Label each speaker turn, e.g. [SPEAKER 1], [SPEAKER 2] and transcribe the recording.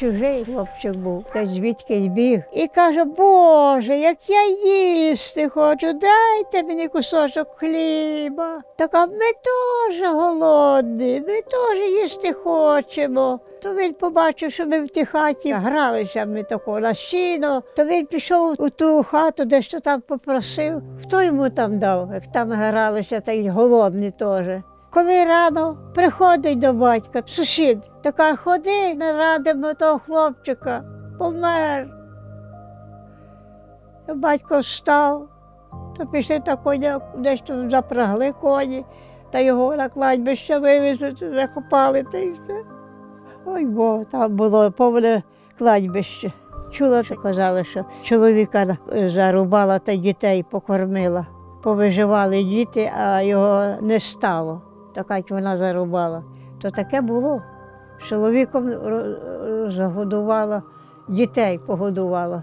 [SPEAKER 1] Чужий хлопчик був, та звідки біг. І каже, Боже, як я їсти хочу, дайте мені кусочок хліба. Така ми теж голодні, ми теж їсти хочемо. То він побачив, що ми в тій хаті гралися ми тако на сіно, то він пішов у ту хату, де що там попросив. Хто йому там дав, як там гралися, та й голодні теж. Коли рано приходить до батька сусід, така ходи, не радимо того хлопчика, помер. Батько встав, то пішли та коня, десь тут запрягли коні, та його на кладбище вивезли, закопали та й все. Ой бо, там було повне кладбище. Чула, то казали, що чоловіка зарубала та дітей покормила. Повиживали діти, а його не стало. Така як вона зарубала. То таке було. Чоловіком ро- ро- загодувала, дітей погодувала.